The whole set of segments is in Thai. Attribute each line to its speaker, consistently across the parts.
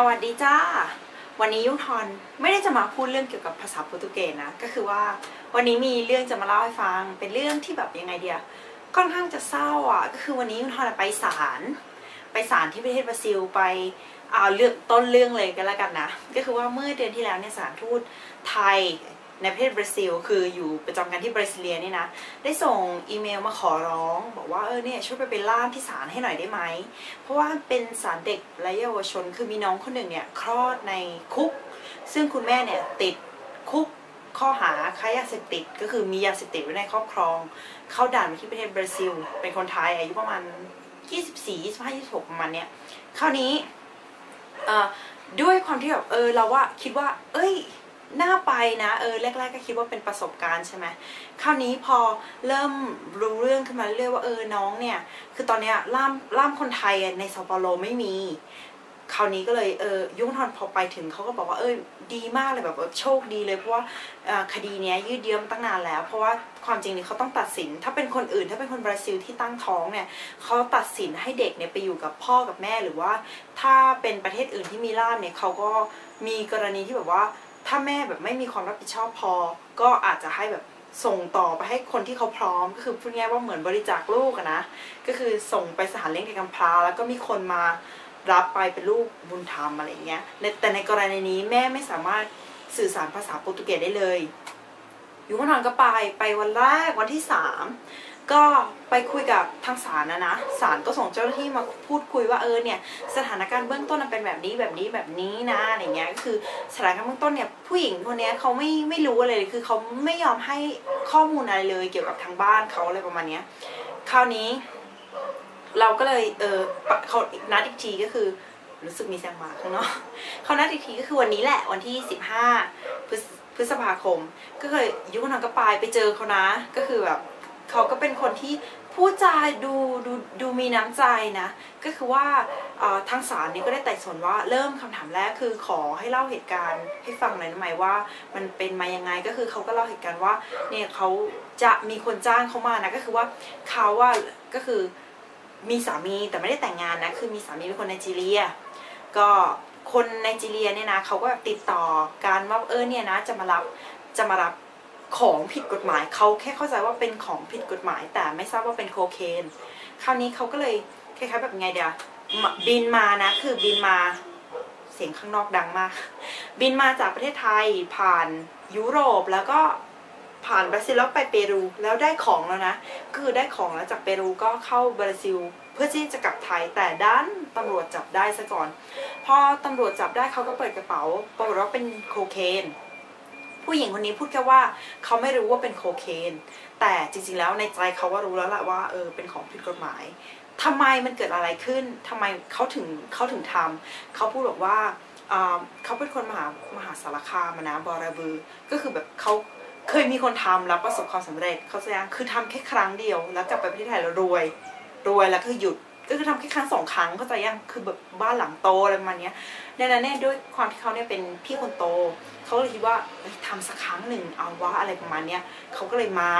Speaker 1: สวัสดีจ้า วันนี้ยุ่งทอนไม่ได้จะมาพูดเรื่องเกี่ยวกับภาษาโปรตุเกสนะ ก็คือว่าวันนี้มีเรื่องจะมาเล่าให้ฟัง เป็นเรื่องที่แบบยังไงเดียค่อนข้างจะเศร้าอะ ก็คือวันนี้ยุ่งทอนไปศาล ไปศาลที่ประเทศบราซิลไปเอาเรื่องต้นเรื่องเลยกันแล้วกันนะ ก็คือว่าเมื่อเดือนที่แล้วเนี่ยสาลทูตไทย ในประเทศบราซิล คืออยู่ประจำการที่บราซิเลียนี่นะ ได้ส่งอีเมลมาขอร้อง บอกว่าเออเนี่ยช่วยไปเป็นล่ามที่ศาลให้หน่อยได้ไหม เพราะว่าเป็นศาลเด็กและเยาวชน คือมีน้องคนหนึ่งเนี่ยคลอดในคุก ซึ่งคุณแม่เนี่ยติดคุกข้อหาค้ายาเสพติด ก็คือมียาเสพติดไว้ในครอบครอง เข้าด่านไปที่ประเทศบราซิล เป็นคนไทยอายุประมาณ 24 25 26ประมาณเนี้ยคราวนี้ด้วยความที่แบบเออเราว่าคิดว่า เอ้ย น่าไปนะเออแรกๆก็คิดว่าเป็นประสบการณ์ใช่ไหมคราวนี้พอเริ่มรู้เรื่องขึ้นมาเรื่อยว่าเออน้องเนี่ย คือตอนเนี้ยล่ามล่ามคนไทยในซาเปโลไม่มี คราวนี้ก็เลยเออยุ่งทอนพอไปถึงเขาก็บอกว่าเออดีมากเลยแบบโชคดีเลยเพราะว่าคดีเนี้ยยืดเยื้อมาตั้งนานแล้ว เพราะว่าความจริงนี่เขาต้องตัดสิน ถ้าเป็นคนอื่นถ้าเป็นคนบราซิลที่ตั้งท้องเนี่ยเขาตัดสินให้เด็กเนี่ยไปอยู่กับพ่อกับแม่หรือว่า ถ้าเป็นประเทศอื่นที่มีล่ามเนี่ยเขาก็มีกรณีที่แบบว่า ถ้าแม่แบบไม่มีความรับผิดชอบพอ ก็อาจจะให้แบบส่งต่อไปให้คนที่เขาพร้อม ก็คือพูดง่ายๆว่าเหมือนบริจาคลูกนะ ก็คือส่งไปสถานเลี้ยงเด็กกำพร้า แล้วก็มีคนมารับไปเป็นลูกบุญธรรมอะไรเงี้ยในแต่ในกรณีนี้แม่ไม่สามารถสื่อสารภาษาโปรตุเกสได้เลย อยู่ข้านอนก็ไปไปวันแรกวันที่สาม ก็ไปคุยกับทางศาลนะนะศาลก็ส่งเจ้าหน้าที่มาพูดคุยว่าเออเนี่ยสถานการณ์เบื้องต้นมันเป็นแบบนี้แบบนี้แบบนี้นะอะไรเงี้ยก็คือสถานการณ์เบื้องต้นเนี่ยผู้หญิงคนนี้เขาไม่ไม่รู้อะไรเลยคือเขาไม่ยอมให้ข้อมูลอะไรเลยเกี่ยวกับทางบ้านเขาอะไรประมาณเนี้ยคราวนี้ เราก็เลยเออเขานัดอีกทีก็คือรู้สึกมีแซงมาข้างนอกเขานัดอีกทีก็คือวันนี้แหละวันที่สิบห้าพฤษพฤษภาคม ก็เคยยุคนทางก็ไปไปเจอเขานะ ก็คือแบบ เขาก็เป็นคนที่พูดจาดูดูดูมีน้ำใจนะ ก็คือว่าทางศาลนี้ก็ได้ไต่สวนว่าเริ่มคำถามแรกคือขอให้เล่าเหตุการณ์ให้ฟังหน่อยได้ไหมว่า มันเป็นมายังไงก็คือเขาก็เล่าเหตุการณ์ว่าเนี่ยเขาจะมีคนจ้างเขามานะก็คือว่าเขาว่าก็คือมีสามีแต่ไม่ได้แต่งงานนะคือมีสามีเป็นคนไนจีเรีย ก็คนไนจีเรียเนี่ยนะเขาก็แบบติดต่อการว่าเออเนี่ยนะจะมารับจะมารับ ของผิดกฎหมายเขาแค่เข้าใจว่าเป็นของผิดกฎหมาย แต่ไม่ทราบว่าเป็นโคเคน คราวนี้เขาก็เลยคล้ายๆแบบไงเดียวบินมานะ คือบินมาเสียงข้างนอกดังมาก บินมาจากประเทศไทยผ่านยุโรปแล้วก็ผ่านบราซิลแล้วไปเปรูแล้วได้ของแล้วนะ คือได้ของแล้วจากเปรูก็เข้าบราซิล เพื่อที่จะกลับไทยแต่ด้านตำรวจจับได้ซะก่อน พอตำรวจจับได้เขาก็เปิดกระเป๋าปรากฏว่าเป็นโคเคน ผู้หญิงคนนี้พูดแค่ว่าเขาไม่รู้ว่าเป็นโคเคน แต่จริงๆแล้วในใจเขาว่ารู้แล้วแหละว่าเออเป็นของผิดกฎหมายทำไมมันเกิดอะไรขึ้นทำไมเขาถึงเขาถึงทำเขาพูดบอกว่าอ่าเขาเป็นคนมหามหาสารคามนะบอระบือ ก็คือแบบเขาเคยมีคนทำแล้วประสบความสำเร็จเขาแสดงคือทำแค่ครั้งเดียว แล้วกลับไปประเทศไทยแล้วรวย รวยแล้วก็หยุด ก็คือทำแค่ครั้งสองครั้งเข้าใจยังคือแบบบ้านหลังโตอะไรประมาณเนี้ยดังนั้นเนี่ยด้วยความที่เขาเนี่ยเป็นพี่คนโตเขาเลยคิดว่าเอ้ยทำสักครั้งหนึ่งเอาวะอะไรประมาณเนี้ยเขาก็เลยมา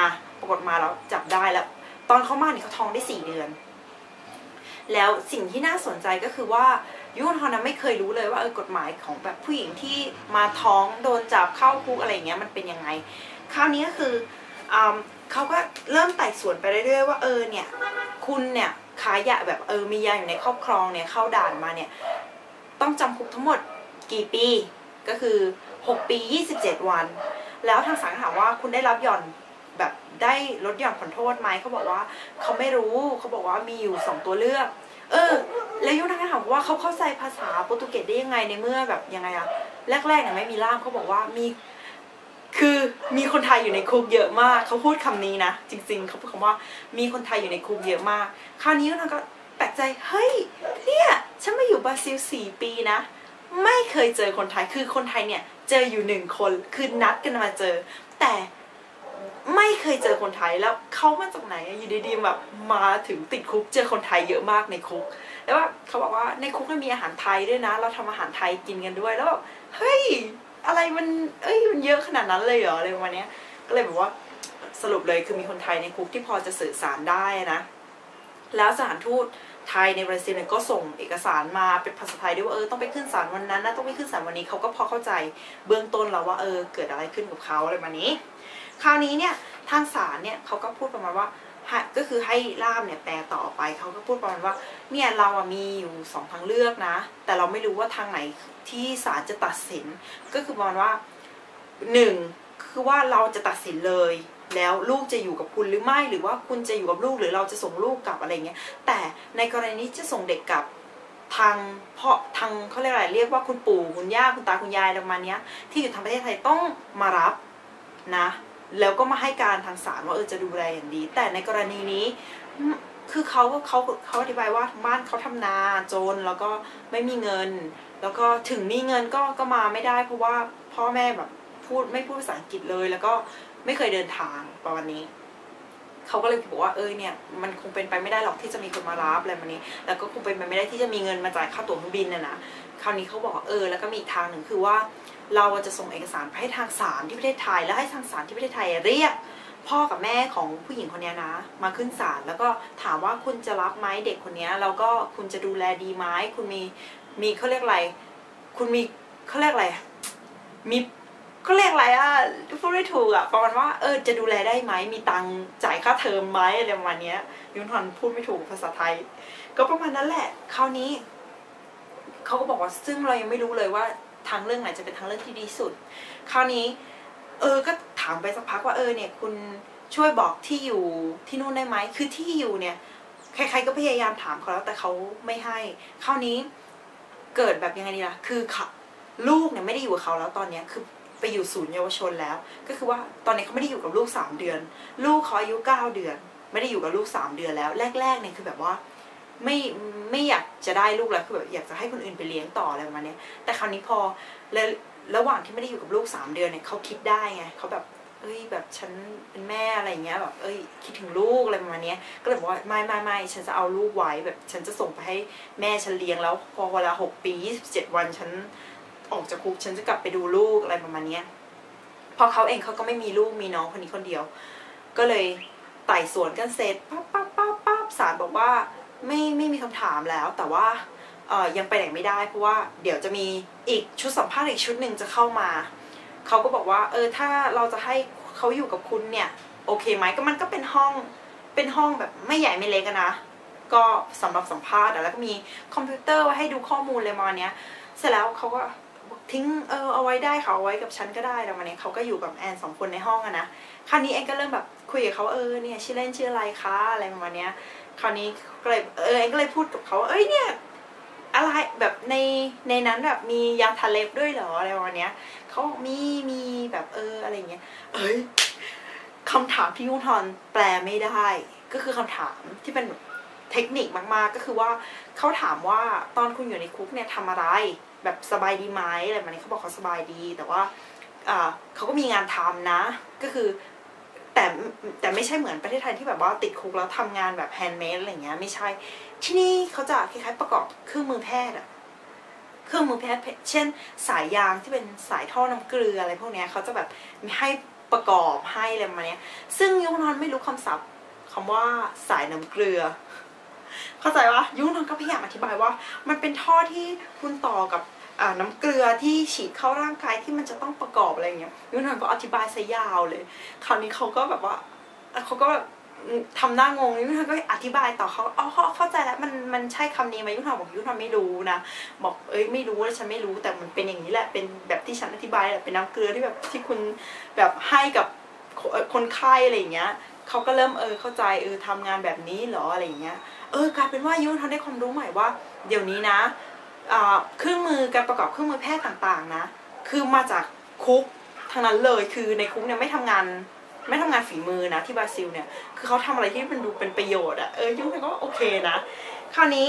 Speaker 1: ปรากฏมาแล้วจับได้แล้ว ตอนเขามาเนี่ยเขาท้องได้สี่เดือน แล้วสิ่งที่น่าสนใจก็คือว่ายุคนทอนนะไม่เคยรู้เลยว่าเออกฎหมายของแบบผู้หญิงที่มาท้องโดนจับเข้าคุกอะไรเงี้ยมันเป็นยังไง คราวนี้ก็คืออเขาก็เริ่มไต่สวนไปเรื่อยๆว่าเออเนี่ยคุณเนี่ย ขายาแบบเออมียาอยู่ในครอบครองเนี่ยเข้าด่านมาเนี่ยต้องจำคุกทั้งหมดกี่ปีก็คือ 6 ปี 27 วัน แล้วทางศาลถามว่าคุณได้รับหย่อนแบบได้ลดหย่อนผ่อนโทษไหมเขาบอกว่าเขาไม่รู้เขาบอกว่ามีอยู่สองตัวเลือก เออ แล้วยุทธนาถามว่าเขาเข้าใจภาษาโปรตุเกสได้ยังไงในเมื่อแบบยังไงอะแรกๆเนี่ยไม่มีล่ามเขาบอกว่ามี คือมีคนไทยอยู่ในคุกเยอะมากเขาพูดคำนี้นะ จริง ๆเขาพูดคำว่ามีคนไทยอยู่ในคุกเยอะมาก คราวนี้นาก็แปลกใจเฮ้ยเนี่ยฉันมาอยู่บราซิลสี่ปีนะ ไม่เคยเจอคนไทยคือคนไทยเนี่ยเจออยู่หนึ่งคนคือนัดกันมาเจอ แต่ไม่เคยเจอคนไทยแล้วเขามาจากไหนอยู่ดีๆแบบมาถึงติดคุกเจอคนไทยเยอะมากในคุก แล้วว่าเขาบอกว่าในคุกมันมีอาหารไทยด้วยนะ เราทำอาหารไทยกินกันด้วยแล้วแบบเฮ้ย อะไรมันเอ้ยมันเยอะขนาดนั้นเลยเหรออะไรประมาณนี้ก็เลยแบบว่าสรุปเลยคือมีคนไทยในคุกที่พอจะสื่อสารได้นะ แล้วสถานทูตไทยในบราซิลเนี่ยก็ส่งเอกสารมาเป็นภาษาไทยด้วยว่าเออต้องไปขึ้นศาลวันนั้นนะต้องไปขึ้นศาลวันนี้เขาก็พอเข้าใจเบื้องต้นแล้วว่าเออเกิดอะไรขึ้นกับเขาอะไรแบบนี้ คราวนี้เนี่ยทางศาลเนี่ยเขาก็พูดประมาณว่า ให้ก็คือให้ล่ามเนี่ยแปลต่อไปเขาก็พูดประมาณว่าเนี่ยเราอะมีอยู่สองทางเลือกนะ แต่เราไม่รู้ว่าทางไหนที่ศาลจะตัดสิน ก็คือประมาณว่าหนึ่งคือว่าเราจะตัดสินเลย แล้วลูกจะอยู่กับคุณหรือไม่หรือว่าคุณจะอยู่กับลูกหรือเราจะส่งลูกกลับอะไรเงี้ยแต่ในกรณีที่จะส่งเด็กกลับทางเพ่อทางเขาเรียกอะไรเรียกว่าคุณปู่คุณย่าคุณตาคุณยายอะไรประมาณนี้ที่อยู่ทางประเทศไทยต้องมารับนะ แล้วก็มาให้การทางศาลว่าเออจะดูแลอย่างดี แต่ในกรณีนี้ คือเขาเขาเขาอธิบายว่าบ้านเขาทำนาจนแล้วก็ไม่มีเงิน แล้วก็ถึงมีเงินก็ก็มาไม่ได้ เพราะว่าพ่อแม่แบบพูดไม่พูดภาษาอังกฤษเลย แล้วก็ไม่เคยเดินทางประมาณนี้ เขาก็เลยบอกว่าเออเนี่ยมันคงเป็นไปไม่ได้หรอกที่จะมีคนมารับอะไรแบบนี้ แล้วก็คงเป็นไปไม่ได้ที่จะมีเงินมาจ่ายค่าตั๋วเครื่องบินน่ะนะคราวนี้เขาบอกเออแล้วก็มีอีกทางหนึ่งคือว่าเราจะส่งเอกสารไปให้ทางศาลที่ประเทศไทย แล้วให้ทางศาลที่ประเทศไทยเรียก พ่อกับแม่ของผู้หญิงคนนี้นะ มาขึ้นศาลแล้วก็ถามว่าคุณจะรับไหมเด็กคนนี้แล้วก็คุณจะดูแลดีไหมคุณมีมีเขาเรียกอะไร คุณมีเขาเรียกอะไรมี เขาเรียกอะไรอะพูดไม่ถูกอะประมาณว่าเออจะดูแลได้ไหมมีตังจ่ายค่าเทอมไหมอะไรประมาณเนี้ยยุนทอนพูดไม่ถูกภาษาไทย ก็ประมาณนั้นแหละคราวนี้เขาก็บอกว่าซึ่งเรายังไม่รู้เลยว่าทางเรื่องไหนจะเป็นทางเรื่องที่ดีสุด คราวนี้ เออก็ถามไปสักพักว่าเออเนี่ยคุณช่วยบอกที่อยู่ที่นู่นได้ไหมคือที่อยู่เนี่ยใครๆก็พยายามถามเขาแล้วแต่เขาไม่ให้ คราวนี้เกิดแบบยังไงดีล่ะ คือลูกเนี่ยไม่ได้อยู่กับเขาแล้วตอนเนี้ยคือ ไปอยู่ศูนย์เยาวชนแล้ว ก็คือว่าตอนนี้เขาไม่ได้อยู่กับลูกสามเดือน ลูกเขาอายุเก้าเดือน ไม่ได้อยู่กับลูกสามเดือนแล้ว แรกๆเนี่ยคือแบบว่าไม่ไม่อยากจะได้ลูกแล้วคือแบบอยากจะให้คนอื่นไปเลี้ยงต่ออะไรประมาณนี้แต่คราวนี้พอแล้วระหว่างที่ไม่ได้อยู่กับลูกสามเดือนเนี่ยเขาคิดได้ไงเขาแบบเอ้ยแบบฉันเป็นแม่อะไรเงี้ยแบบเอ้ยคิดถึงลูกอะไรประมาณนี้ก็เลยบอกว่าไม่ไม่ไม่ฉันจะเอาลูกไว้แบบฉันจะส่งไปให้แม่ฉันเลี้ยงแล้วพอเวลาหกปียี่สิบเจ็ดวันฉัน ออกจากคุกฉันจะกลับไปดูลูกอะไรประมาณนี้พอเขาเองเขาก็ไม่มีลูกมีน้องคนนี้คนเดียว ก็เลยไต่สวนกันเสร็จปั๊บปั๊บปั๊บปั๊บศาลบอกว่าไม่ไม่มีคำถามแล้ว แต่ว่าเออยังไปไหนไม่ได้เพราะว่าเดี๋ยวจะมีอีกชุดสัมภาษณ์อีกชุดหนึ่งจะเข้ามาเขาก็บอกว่า เออถ้าเราจะให้เขาอยู่กับคุณเนี่ย โอเคไหมก็มันก็เป็นห้องเป็นห้องแบบไม่ใหญ่ไม่เล็กนะก็สำหรับสัมภาษณ์แล้วก็มีคอมพิวเตอร์ไว้ให้ดูข้อมูลเลยมาเนี้ยเสร็จแล้วเขาก็ ทิ้งเออเอาไว้ได้เขาเอาไว้กับฉันก็ได้แล้วมาเนี้เขาก็อยู่กับแอนสองคนในห้องอะนะคราวนี้แอนก็เริ่มแบบคุยกับเขาเออเนี่ยชื่อเล่นชื่ออะไรคะอะไรประมาณเนี้ยคราวนี้ก็เลยเออแอนก็เลยพูดกับเขาว่าเอ้ยเนี่ยอะไรแบบในในนั้นแบบมียาทาเล็บด้วยเหรออะไรประมาณเนี้ยเขาบอกมีมีแบบเอออะไรเงี้ยเอ้ยคำถามที่ยุงทอนแปลไม่ได้ ก็คือคำถามที่เป็นเทคนิคมากๆ ก็คือว่าเขาถามว่าตอนคุณอยู่ในคุกเนี่ยทำอะไร แบบสบายดีไหมอะไรแบบนี้เขาบอกเขาสบายดี แต่ว่าเขาก็มีงานทำนะ ก็คือแต่แต่ไม่ใช่เหมือนประเทศไทยที่แบบว่าติดคุกแล้วทำงานแบบแฮนด์เมดอะไรเงี้ยไม่ใช่ ที่นี่เขาจะคล้ายๆประกอบเครื่องมือแพทย์อะเครื่องมือแพทย์เช่น สายยางที่เป็นสายท่อน้ำเกลืออะไรพวกเนี้ยเขาจะแบบมีให้ประกอบให้อะไรประมาณเนี้ย ซึ่งยุงนอนไม่รู้คำศัพท์คำว่าสายน้ำเกลือ เข้าใจว่ายุงนอนก็พยายามอธิบายว่า มันเป็นท่อที่คุณต่อกับ น้ำเกลือที่ฉีดเข้าร่างกายที่มันจะต้องประกอบอะไรเงี้ยยุงนอนก็อธิบายซะยาวเลย คราวนี้เขาก็แบบว่าเขาก็แบบทำหน้างงยุงนอนก็อธิบายต่อเขาอ๋อเข้าใจแล้วมันมันใช่คำนี้ไหมยุงนอนบอกยุงนอนไม่รู้นะบอกเอ้ยไม่รู้แล้วฉันไม่รู้แต่มันเป็นอย่างนี้แหละเป็นแบบที่ฉันอธิบายแหละเป็นน้ำเกลือที่แบบที่คุณแบบให้กับคนไข้อะไรอย่างเงี้ยเขาก็เริ่มเออเข้าใจเออทำงานแบบนี้หรออะไรอย่างเงี้ยเออกลายเป็นว่ายุทธได้ความรู้ใหม่ว่า เดี๋ยวนี้นะ เครื่องมือการประกอบเครื่องมือแพทย์ต่างๆนะคือมาจากคุกทั้งนั้นเลยคือในคุกเนี่ยไม่ทำงานไม่ทำงานฝีมือนะที่บราซิลเนี่ยคือเขาทำอะไรที่มันดูเป็นประโยชน์อะเออยุ่งก็โอเคนะคราวนี้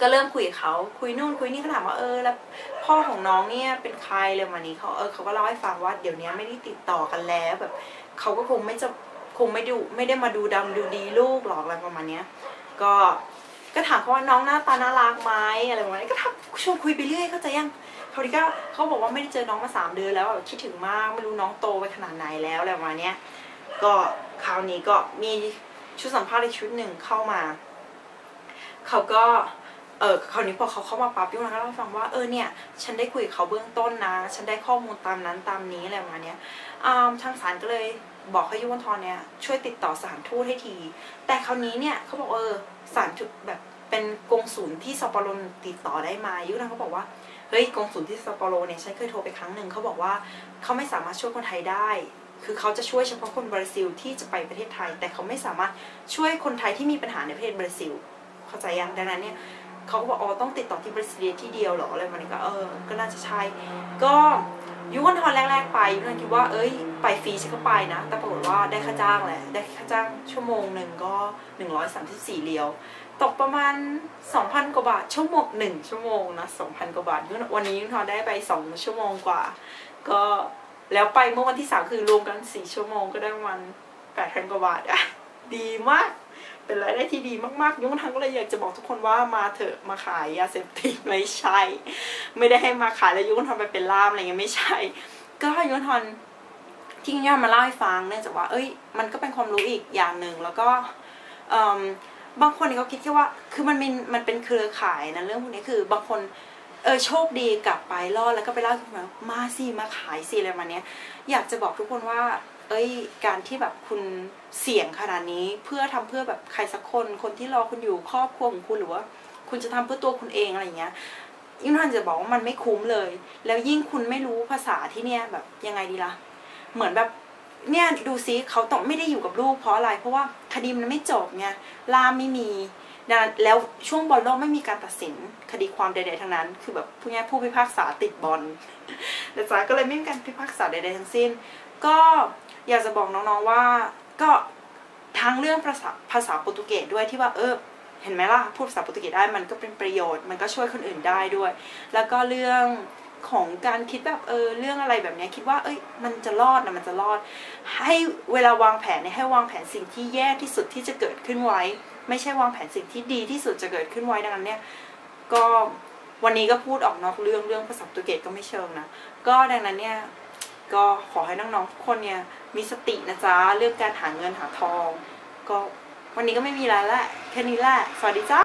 Speaker 1: ก็เริ่มคุยกับเขาคุยนู่นคุยนี่เขาถามว่าเออแล้วพ่อของน้องเนี่ยเป็นใครเลยวันนี้เขาเออเขาก็เล่าให้ฟังว่าเดี๋ยวนี้ไม่ได้ติดต่อกันแล้วแบบเขาก็คงไม่จะคงไม่ดูไม่ได้มาดูดำดูดีลูกหรอกอะไรประมาณเนี้ยก็ ก็ถามเขาว่าน้องหน้าตาน่ารักไหมอะไรประมาณนี้ก็ทักชวนคุยไปเรื่อยเข้าใจยังเขาดีก็เขาบอกว่าไม่ได้เจอน้องมาสามเดือนแล้วแบบคิดถึงมากไม่รู้น้องโตไปขนาดไหนแล้วอะไรประมาณนี้ก็คราวนี้ก็มีชุดสัมภาษณ์อีกชุดหนึ่งเข้ามาเขาก็เออคราวนี้พอเขาเข้ามาปั๊บยุนทอนก็เล่าให้ฟังว่าเออเนี่ยฉันได้คุยกับเขาเบื้องต้นนะ ฉันได้ข้อมูลตามนั้นตามนี้อะไรประมาณเนี้ยอ่าทางศาลก็เลย บอกให้ยุวทรเนี่ยช่วยติดต่อสถานทูตให้ที แต่คราวนี้เนี่ยเขาบอกเออสถานทูตแบบเป็นกงศูนย์ที่ซัปโปโรติดต่อได้ไหมายุวทรเขาบอกว่าเฮ้ยกงศูนย์ที่ซัปโปโรเนี่ยฉันเคยโทรไปครั้งหนึ่งเขาบอกว่าเขาไม่สามารถช่วยคนไทยได้ คือเขาจะช่วยเฉพาะคนบราซิลที่จะไปประเทศไทย แต่เขาไม่สามารถช่วยคนไทยที่มีปัญหาในประเทศบราซิล เข้าใจยังดังนั้นเนี่ยเขาก็บอกอ๋อต้องติดต่อที่บริษัทที่เดียวเหรออะไรมันก็เออก็น่าจะใช่ก็ ยุวันทอนแรก ๆ ไปยุวันคิดว่าเอ้ย ไปฟรีฉันก็ไปนะ แต่ปรากฏว่าได้ค่าจ้างแหละ ได้ค่าจ้างชั่วโมงหนึ่งก็ 134เรียว ตกประมาณ 2,000 กว่าบาทชั่วโมงหนึ่งชั่วโมงนะ2,000 กว่าบาทยุวันวันนี้ยุวันทอนได้ไป 2 ชั่วโมงกว่า ก็แล้วไปเมื่อวันที่ 3 คือรวมกัน 4 ชั่วโมงก็ได้ประมาณ8,000 กว่าบาทอะดีมาก เป็นรายได้ที่ดีมากๆ ยุ้งทังก็เลยอยากจะบอกทุกคนว่ามาเถอะมาขายยาเสพติดไม่ใช่ ไม่ได้ให้มาขายแล้วยุ้งทันไปเป็นล่ามอะไรเงี้ยไม่ใช่ ก็ยุ้งทันที่ยุ้งทันมาเล่าให้ฟังเนื่องจากว่า เอ้ย มันก็เป็นความรู้อีกอย่างหนึ่งแล้วก็บางคนเขาคิดแค่ว่า คือมันเป็นมันเป็นเครือข่ายนะเรื่องพวกนี้คือบางคนเออโชคดีกลับไปรอดแล้วก็ไปเล่าให้ทุกคนฟังมาสิมาขายสิอะไรมาเนี้ยอยากจะบอกทุกคนว่า เอ้ยการที่แบบคุณเสี่ยงขนาดนี้เพื่อทำเพื่อแบบใครสักคน คนที่รอคุณอยู่ครอบครัวของคุณหรือว่า คุณจะทำเพื่อตัวคุณเองอะไรอย่างเงี้ยยิ่งท่านจะบอกว่ามันไม่คุ้มเลย แล้วยิ่งคุณไม่รู้ภาษาที่เนี่ยแบบยังไงดีล่ะ เหมือนแบบเนี่ยดูซิเขาต้องไม่ได้อยู่กับลูกเพราะอะไร เพราะว่าคดีมันไม่จบไงล่ามไม่มีดังนั้นแล้วช่วงบอลโลกไม่มีการตัดสินคดีความใดๆทั้งนั้น คือแบบพูดง่ายๆผู้พิพากษาติดบอลนะจ๊ะก็เลยไม่มีการพิพากษาใดๆทั้งสิ้น ก็อยากจะบอกน้องๆว่าก็ทั้งเรื่องภาษาภาษาโปรตุเกสด้วยที่ว่าเออเห็นไหมล่ะพูดภาษาโปรตุเกสได้มันก็เป็นประโยชน์มันก็ช่วยคนอื่นได้ด้วย แล้วก็เรื่องของการคิดแบบเออเรื่องอะไรแบบนี้คิดว่า เอ้ย มันจะรอดนะมันจะรอด ให้เวลาวางแผนเนี่ยให้วางแผนสิ่งที่แย่ที่สุดที่จะเกิดขึ้นไว้ ไม่ใช่วางแผนสิ่งที่ดีที่สุดจะเกิดขึ้นไว้ดังนั้นเนี่ยก็วันนี้ก็พูดออกนอกเรื่องเรื่องภาษาโปรตุเกสก็ไม่เชิงนะก็ดังนั้นเนี่ย ก็ขอให้น้องๆทุกคนเนี่ยมีสตินะจ๊ะเรื่องการหาเงินหาทอง ก็วันนี้ก็ไม่มีอะไรแล้วแค่นี้แหละสวัสดีจ้า